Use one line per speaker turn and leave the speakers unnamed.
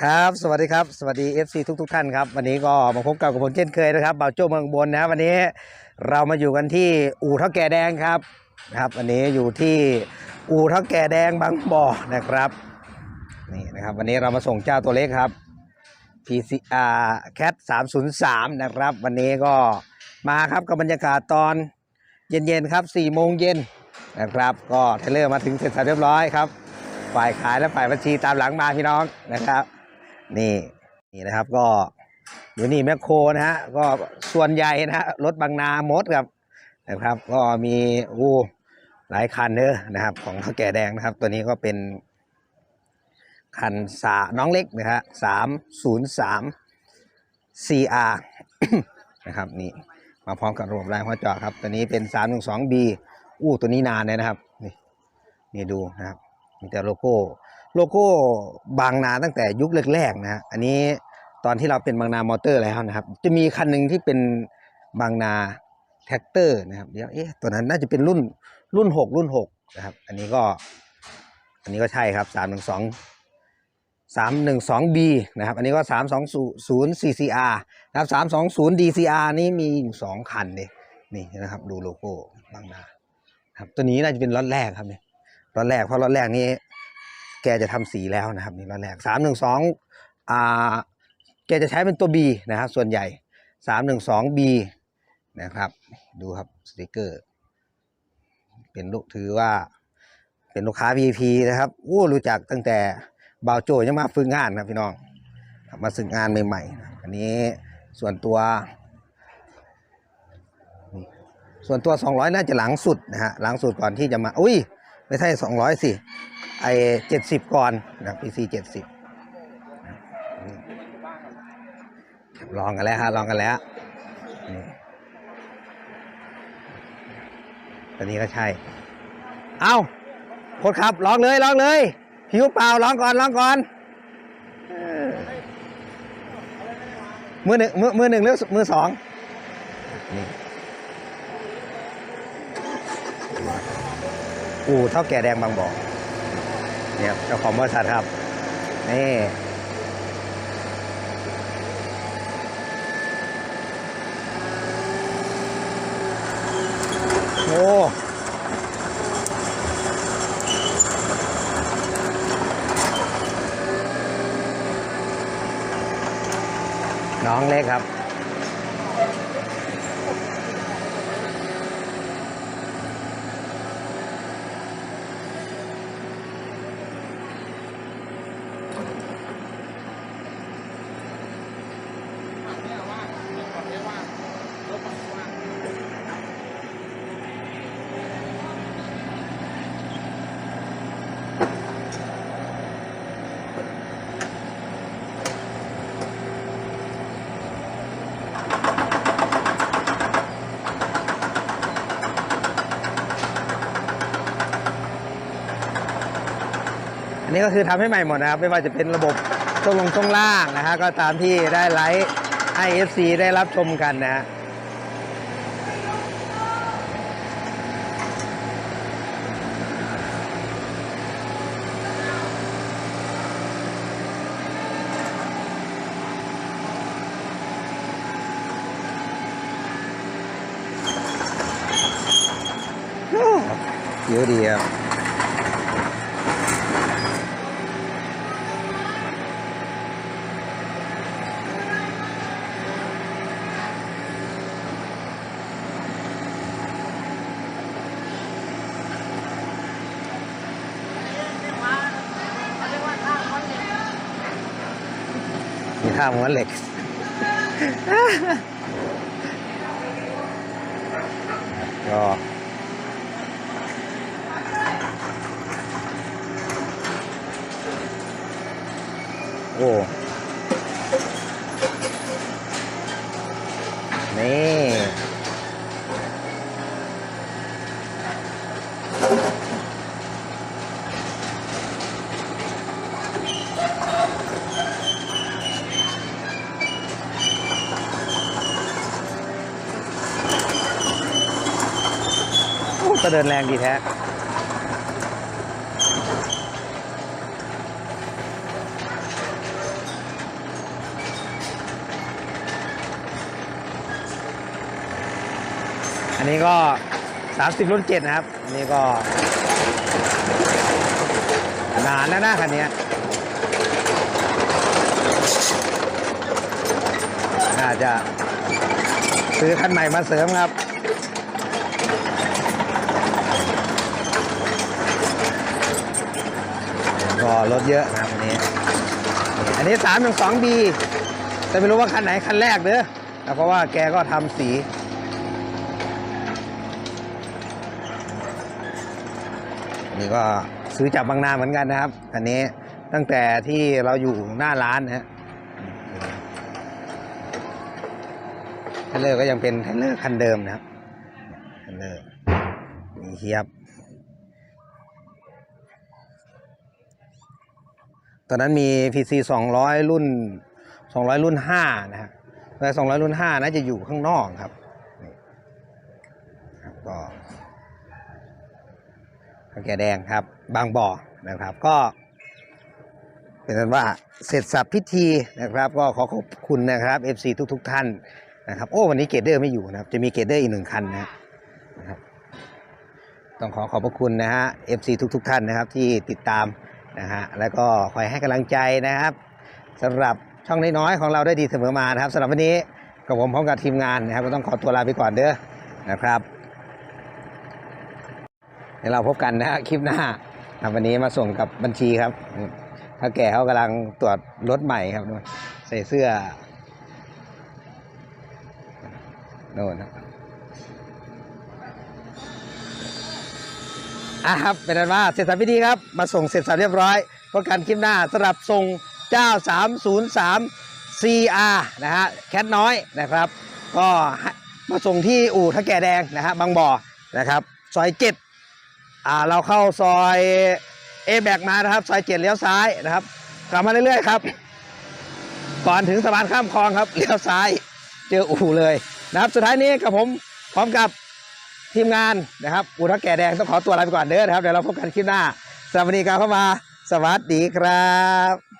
ครับ สวัสดีครับ สวัสดี FC ทุกทุกท่านครับ วันนี้ก็มาพบกับกับผมเช่นเคยนะครับบ่าวโจ้เมืองบนนะวันนี้เรามาอยู่กันที่อู่เท่าแก่แดงครับนะครับ วันนี้อยู่ที่อู่เท่าแก่แดงบางบ่อนะครับนี่นะครับวันนี้เรามาส่งเจ้าตัวเล็กครับ PCR Cat 303 นะครับ วันนี้ก็มาครับกับบรรยากาศตอนเย็นๆครับ4โมงเย็นนะครับ ก็เทเลอร์มาถึงเสร็จสับเรียบร้อยครับ ฝ่ายขายและฝ่ายบัญชีตามหลังมาพี่น้องนะครับ นี่นี่นะครับก็อยู่นี่แมคโครนะฮะก็ส่วนใหญ่นะฮะรถบางนามดครับนะครับ ก็มีอู้หลายคันเนอะนะครับ ของเท่าแก่แดงนะครับ ตัวนี้ก็เป็นคันสาน้องเล็กนะฮะสามศูนย์สาม CR นะครับนี่มาพร้อมกับระบบแรงหัวจาะครับ ตัวนี้เป็น3 1 2 B อู้ตัวนี้นานเลยนะครับ นี่นี่ดูนะครับ มีแต่โลโก้ โลโก้บางนาตั้งแต่ยุคแรกๆนะ อันนี้ตอนที่เราเป็นบางนามอเตอร์แล้วนะครับ จะมีคันหนึ่งที่เป็นบางนาแท็กเตอร์นะครับ เดี๋ยวเอ๊ะตัวนั้นน่าจะเป็นรุ่นรุ่นหกรุ่นหกนะครับ อันนี้ก็ อันนี้ก็ใช่ครับสามหนึ่งสองสามหนึ่งสองบีนะครับ อันนี้ก็สามสองศูนย์ CCR นะครับสามสองศูนย์ DCR นี้มีอยู่สองคันเลยนี่นะครับ ดูโลโก้บางนาครับตัวนี้น่าจะเป็นล็อตแรกครับเนี่ยรอบแรกเพราะรอบแรกนี้ แกจะทำสีแล้วนะครับนี่รอบแรกสามหนึ่งสองอ่าแกจะใช้เป็นตัว B นะครับ ส่วนใหญ่สามหนึ่งสอง B นะครับ ดูครับสติกเกอร์ เป็นลูกถือว่า เป็นลูกค้า VIP นะครับโอ้รู้จักตั้งแต่บาวโจยังมาฝึกงานครับพี่น้อง มาฝึกงานใหม่ๆอันนี้ส่วนตัว ส่วนตัว 200 น่าจะหลังสุดนะฮะหลังสุดก่อนที่จะมา อุ้ย ไม่ใช่สองร้อยสิ ไอเจ็ดสิบก่อนนะพีซีเจ็ดสิบลองกันแล้วฮะลองกันแล้วตอนนี้ก็ใช่ เอาคตรครับลองเลยลองเลย ผิวเปล่าลองก่อนลองก่อนมือหนึ่งมือมือหนึ่งหรือมือสองอู่เท่าแก่แดงบางบ่อเนี่ยครับเจ้าของบริษัทครับนี่โอ้น้องเล็กครับ นนี้ก็คือทำให้ใหม่หมดนะครับ ไม่ว่าจะเป็นระบบช่วงลงช่วงล่างนะฮะก็ตามที่ได้ไลฟ์ให้ FC ได้รับชมกันนะฮะโอ้เยอะดีครับ มีท่าม้วนเหล็ก ก็โอ้ ก็เดินแรงดีแท้อันนี้ก็ 30 รุ่น 7 นะครับ นี่ก็ นานแล้วนะคันนี้น่าจะซื้อคันใหม่มาเสริมครับ รถเยอะนะครับอันนี้ อันนี้ 3 1 2 B แต่ไม่รู้ว่าคันไหนคันแรกเด้อนะเพราะว่าแกก็ทำสีนนี้ก็ซื้อจากบางนาเหมือนกันนะครับ อันนี้ตั้งแต่ที่เราอยู่หน้าร้านนะฮะเทเลอร์ก็ยังเป็นเทเลอร์คันเดิมนะครับเทเลอร์มีเฮียบ ตอนนั้นมี PC 200 รุ่น 200 รุ่น 5 นะฮะแต่200 รุ่น 5 น่าจะอยู่ข้างนอกครับก็ขาวแกงแดงครับ บางบ่อนะครับ ก็เป็นนั้นว่าเสร็จสับพิธีนะครับ ก็ขอขอบคุณนะครับ FC ทุกทท่านนะครับ โอ้วันนี้เกรเดอร์ไม่อยู่นะครับ จะมีเกรเดอร์อีกหนึ่งคันนะครับ ต้องขอขอบพระคุณนะฮะ FC ทุกทท่านนะครับที่ติดตาม นะฮะแล้วก็คอยให้กำลังใจนะครับสำหรับช่องน้อยๆของเราได้ดีเสมอมานะครับสำหรับวันนี้กับผมพร้อมกับทีมงานนะครับก็ต้องขอตัวลาไปก่อนเด้อนะครับเดี๋ยวเราพบกันนะคลิปหน้าครับวันนี้มาส่งกับบัญชีครับถ้าแก่เขากำลังตรวจรถใหม่ครับนู่นใส่เสื้อโน่นครับ อะครับเป็นอันว่าเสร็จสับพิธีครับ มาส่งเสร็จสับเรียบร้อยพบกันคลิปหน้าสำหรับส่งเจ้า 303 CR นะฮะแคทน้อยนะครับ ก็มาส่งที่อู่ท่าแก่แดงนะฮะบางบ่อนะครับซอยเจ็ดอ่าเราเข้าซอยเอแบกมานะครับซอยเจ็ดเลี้ยวซ้ายนะครับกลับมาเรื่อยๆครับ ก่อนถึงสะพานข้ามคลองครับเลี้ยวซ้าย เจออู่เลยนะครับสุดท้ายนี้กับผมพร้อมกับ ทีมงานนะครับอู่ทักแก่แดงต้องขอตัวลาไปก่อนเด้อนะครับเดี๋ยวเราพบกันคลิปหน้าสวัสดีครับเข้ามา สวัสดีครับ